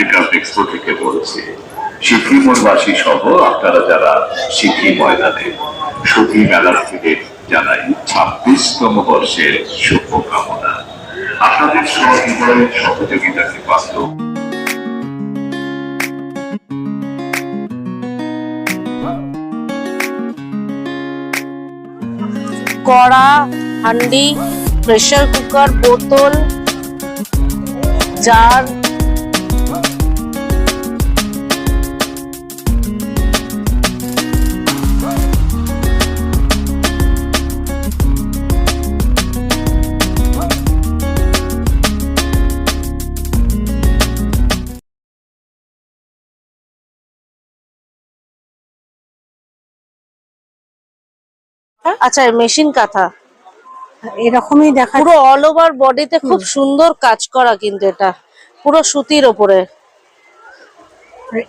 Handicraft expo থেকে বলছি। সিকিমবাসী সহ আপনারা যারা সিকি ময়দানে সতী মেলার্থীদের জানাই ছাব্বিশতম বর্ষের শুভকামনা। আপনাদের সহযোগিতায় সহযোগিতাকে পাত্র। কড়া, হান্ডি, প্রেসার কুকার, বোতল, জার আচ্ছা মেশিন কাঁথা। এরকমই দেখা পুরো অল ওভার বডিতে খুব সুন্দর কাজ করা কিন্তু এটা। পুরো সুতির ওপরে।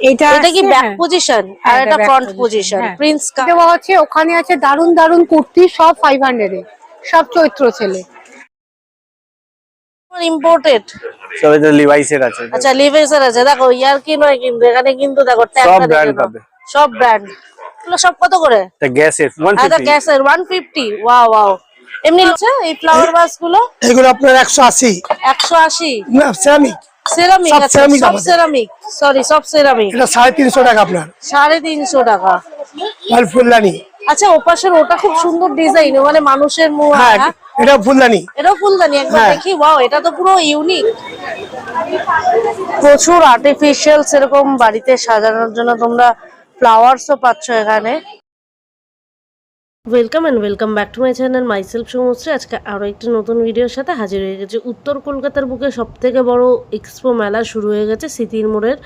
এটা এটা কি ব্যাক। পজিশন আর হ্যাঁ, এটা ফ্রন্ট পজিশন। প্রিন্স দেওয়া আছে ওখানে আছে দারুণ দারুণ কুর্তি সব ফাইভ হান্ড্রেড এ সব চৈত্র ছেলে ইম্পোর্টেড সব এটা লিভাইসের আছে। আচ্ছা দেখো ইয়ার কি নয় কিন্তু এখানে কিন্তু দেখো সব। পাবে। সব ব্র্যান্ড এগুলো সব কত করে? এটা গ্যাসের আচ্ছা 150 গ্যাসের 150 ওয়াও ওয়াও এমনি আছে এই ফ্লাওয়ার ভাসগুলো? এগুলো আপনার একশো আশি। 180 সেরামিক সেরামিক সব আছে ceramic সব সেরামিক সরি সব সেরামিক এটা সাড়ে তিনশো টাকা আপনার। সাড়ে তিনশো টাকা। আর ফুলদানি। আচ্ছা ওপাশের ওটা খুব সুন্দর ডিজাইন মানে মানুষের মুখ হ্যাঁ হ্যাঁ? এটা ফুলদানি। এটাও ফুলদানি একবার হ্যাঁ। দেখি। ওয়াও এটা তো পুরো ইউনিক প্রচুর আর্টিফিশিয়াল সেরকম বাড়িতে সাজানোর জন্য তোমরা ফ্লাওয়ার্সও পাচ্ছ এখানে। Welcome and welcome back to my channel myself Samashree আজকে আরও একটি নতুন ভিডিওর সাথে হাজির হয়ে গেছে। উত্তর কলকাতার বুকে সবথেকে বড় এক্সপো মেলা শুরু হয়ে গেছে সিতির মোড়ের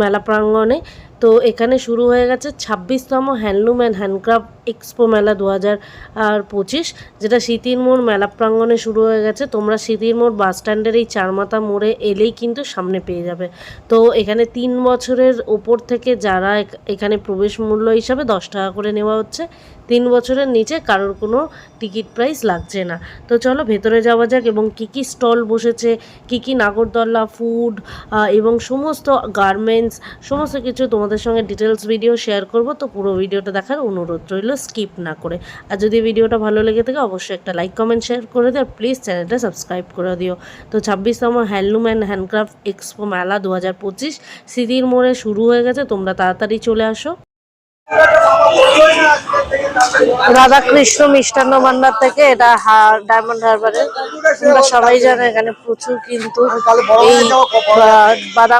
মেলা প্রাঙ্গণে। তো এখানে শুরু হয়ে গেছে ছাব্বিশতম হ্যান্ডলুম অ্যান্ড হ্যান্ডক্রাফট এক্সপো মেলা দু হাজার আর পঁচিশ, যেটা স্মৃতির মোড় মেলা প্রাঙ্গণে শুরু হয়ে গেছে। তোমরা স্মৃতির মোড় বাস স্ট্যান্ডের এই চারমাথা মোড়ে এলেই কিন্তু সামনে পেয়ে যাবে। তো এখানে তিন বছরের ওপর থেকে যারা এখ- এখানে প্রবেশ মূল্য হিসাবে দশ টাকা করে নেওয়া হচ্ছে, তিন বছরের নিচে কারোর কোনো টিকিট প্রাইস লাগছে না। তো চলো ভেতরে যাওয়া যাক এবং কি কি স্টল বসেছে, কি কি নাগরদোল্লা ফুড এবং সমস্ত গার্মেন্টস, সমস্ত কিছু তোমাদের সঙ্গে ডিটেলস ভিডিও শেয়ার করব তো পুরো ভিডিওটা দেখার অনুরোধ রইল স্কিপ না করে। আর যদি ভিডিওটা ভালো লেগে থাকে অবশ্যই একটা লাইক কমেন্ট শেয়ার করে দিও আর প্লিজ চ্যানেলটা সাবস্ক্রাইব করে দিও। তো ছাব্বিশতম হ্যান্ডলুম অ্যান্ড হ্যান্ডক্রাফট এক্সপো মেলা দু হাজার পঁচিশ স্মৃতির মোড়ে শুরু হয়ে গেছে তোমরা তাড়াতাড়ি চলে আসো। রাধাকৃষ্ণ মিষ্টান্ন ভান্ডার থেকে এটা ডায়মন্ড হারবারের তোমরা সবাই জানো এখানে প্রচুর কিন্তু এই বাদাম